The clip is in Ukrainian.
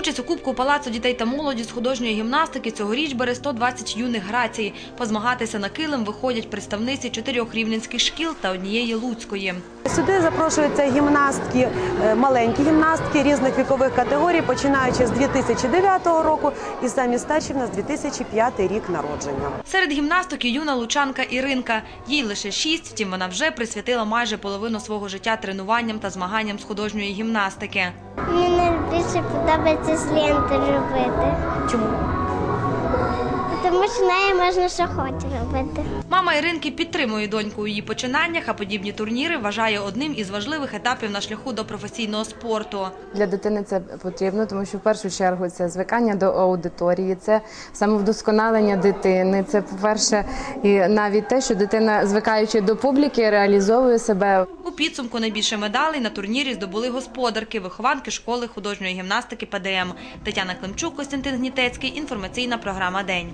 Участь у Кубку Палацу дітей та молоді з художньої гімнастики цьогоріч бере 120 юних грацій. Позмагатися на килим виходять представниці чотирьох рівненських шкіл та однієї луцької. Сюди запрошуються гімнастки, е, маленькі гімнастки різних вікових категорій, починаючи з 2009 року і самі старші в нас 2005 рік народження. Серед гімнасток і юна лучанка Іринка. Їй лише шість, втім вона вже присвятила майже половину свого життя тренуванням та змаганням з художньої гімнастики. Найбільше подобається з ленти робити. Чому? Тому що нею можна що хоче робити. Мама Іринки підтримує доньку у її починаннях, а подібні турніри вважає одним із важливих етапів на шляху до професійного спорту. Для дитини це потрібно, тому що в першу чергу це звикання до аудиторії, це самовдосконалення дитини. Це, по-перше, і навіть те, що дитина, звикаючи до публіки, реалізовує себе. Підсумку найбільше медалей на турнірі здобули господарки, вихованки школи художньої гімнастики ПДМ. Тетяна Климчук, Костянтин Гнітецький. Інформаційна програма День.